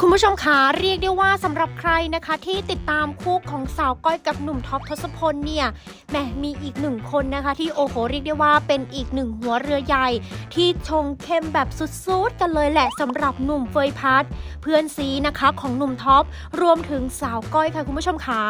คุณผู้ชมคะเรียกได้ว่าสำหรับใครนะคะ ที่ติดตามคู่ของสาวก้อยกับหนุ่มท็อปทศพลเนี่ยแหมมีอีกหนึ่งคนนะคะ ที่โอ้โหเรียกได้ว่าเป็นอีกหนึ่งหัวเรือใหญ่ ที่ชงเข้มแบบสุดๆกันเลยแหละสำหรับหนุ่มเฟยพัทเพื่อนซีนะคะของหนุ่มท็อปรวมถึงสาวก้อยค่ะคุณผู้ชมคะ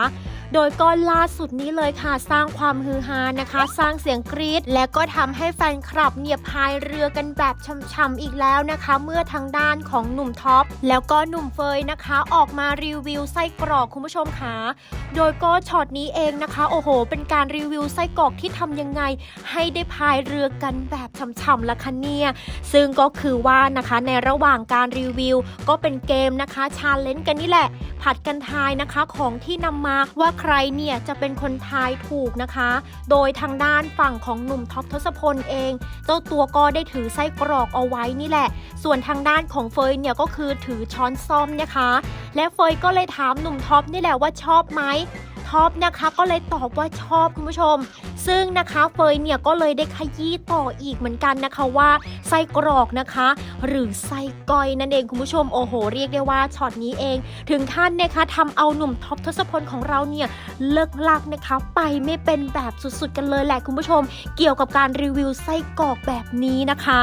โดยก็ล่าสุดนี้เลยค่ะ สร้างความฮือฮานะคะ สร้างเสียงกรี๊ดและก็ทำให้แฟนคลับเนี่ยพายเรือกันแบบช่ำๆอีกแล้วนะคะ เมื่อทางด้านของหนุ่มท็อปแล้วก็หนุ่มุ่มเฟยนะคะ ออกมารีวิวไส้กรอกคุณผู้ชมคะโดยก็ช็อตนี้เองนะคะ โอ้โห เป็นการรีวิวไส้กรอกที่ทำยังไง ให้ได้พายเรือกันแบบช่ำๆละคะเนี่ยซึ่งก็คือว่านะคะในระหว่างการรีวิว ก็เป็นเกมนะคะชาเลนจ์กันนี่แหละ ผัดกันทายนะคะของที่นำมาว่าใครเนี่ยจะเป็นคนทายถูกนะคะ โดยทางด้านฝั่งของหนุ่มท็อปทศพลเอง เจ้าตัวก็ได้ถือไส้กรอกเอาไว้นี่แหละ ส่วนทางด้านของเฟยเนี่ยก็คือถือช้อนซ่อมนะคะ และเฟยก็เลยถามหนุ่มท็อปนี่แหละว่าชอบไหม ท็อปนะคะ ก็เลยตอบว่าชอบคุณผู้ชม ซึ่งนะคะเฟยเนี่ยก็เลยได้ขยี้ต่ออีกเหมือนกันนะคะว่าไส้กรอกนะคะ หรือไส้ก้อยนั่นเองคุณผู้ชมโอ้โห เรียกได้ว่าช็อตนี้เอง ถึงขั้นนะคะทำเอาหนุ่มท็อปทศพลของเราเนี่ยเลิกลักนะคะ ไปไม่เป็นแบบสุดๆ กันเลยแหละคุณผู้ชม เกี่ยวกับการรีวิวไส้กรอกแบบนี้นะคะ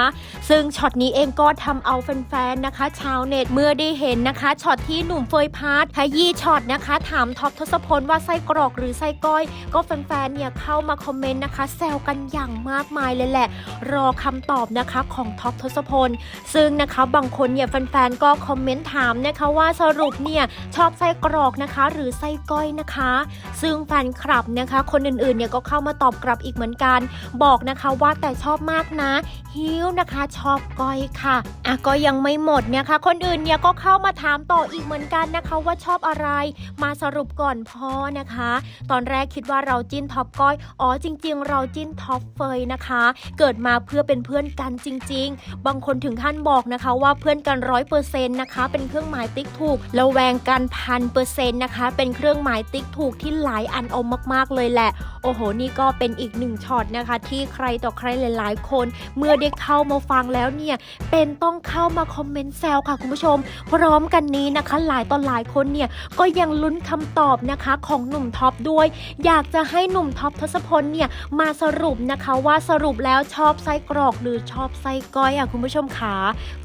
ซึ่งช็อตนี้เองก็ทำเอาแฟนๆนะคะ ชาวเน็ตเมื่อได้เห็นนะคะช็อตที่หนุ่มเฟยพาร์ทขยี้ช็อตนะคะ ถามท็อปทศพลว่าไส้กรอกหรือไส้ก้อย ก็แฟนๆเนี่ยเข้ามาคอมเมนต์นะคะแซวกันอย่างมากมายเลยแหละ รอคำตอบนะคะของท็อปทศพล ซึ่งนะคะบางคนเนี่ยแฟนๆก็คอมเมนต์ถามนะคะว่าสรุปเนี่ยชอบไส้กรอกนะคะ หรือไส้ก้อยนะคะ ซึ่งแฟนคลับนะคะ คนอื่นๆเนี่ยก็เข้ามาตอบกลับอีกเหมือนกัน บอกนะคะว่าแต่ชอบมากนะฮิวนะคะชอบก้อยค่ะอะก็ยังไม่หมดเนี่ยค่ะคนอื่นเนี่ยก็เข้ามาถามต่ออีกเหมือนกันนะคะ ว่าชอบอะไร มาสรุปก่อนพ่อนะคะ ตอนแรกคิดว่าเราจิ้นท็อปก้อย อ๋อจริง ๆ เราจิ้นท็อปเฟยนะคะ เกิดมาเพื่อเป็นเพื่อนกันจริง ๆ บางคนถึงขั้นบอกนะคะว่าเพื่อนกันร้อยเปอร์เซ็นต์นะคะ เป็นเครื่องหมายติ๊กถูกแล้วแวงกันพันเปอร์เซ็นต์นะคะ เป็นเครื่องหมายติ๊กถูกที่หลายอันเอามากๆเลยแหละ โอ้โห นี่ก็เป็นอีกหนึ่งช็อตนะคะ ที่ใครต่อใครหลาย ๆ คน เมื่อได้เข้ามาฟังแล้วเนี่ย เป็นต้องเข้ามาคอมเมนต์แซวค่ะคุณผู้ชม พร้อมกันนี้นะคะ หลายต่อหลายคนเนี่ยก็ยังลุ้นคำตอบนะคะของหนุ่มท็อปด้วย อยากจะให้หนุ่มท็อปทศพลเนี่ยมาสรุปนะคะว่าสรุปแล้วชอบไส้กรอกหรือชอบไส้ก้อยอะคุณผู้ชมขา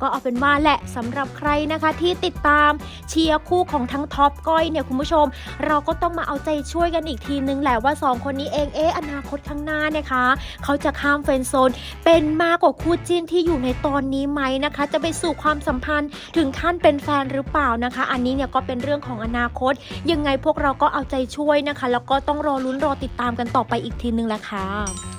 ก็เอาเป็นว่าแหละสำหรับใครนะคะที่ติดตามเชียร์คู่ของทั้งท็อปก้อยเนี่ยคุณผู้ชม เราก็ต้องมาเอาใจช่วยกันอีกทีนึงแหละว่าสองคนนี้เองเอ๊ะอนาคตข้างหน้านะคะ เขาจะข้ามเฟรนด์โซน เป็นมากกว่าคู่จิ้นที่อยู่ในตอนนี้ไหมนะคะ จะไปสู่ความสัมพันธ์ถึงขั้นเป็นแฟนหรือเปล่านะคะ อันนี้เนี่ยก็เป็นเรื่องของอนาคต ยังไงพวกเราก็เอาใจช่วยช่วยนะคะ แล้วก็ต้องรอลุ้นรอติดตามกันต่อไปอีกทีนึงแหละค่ะ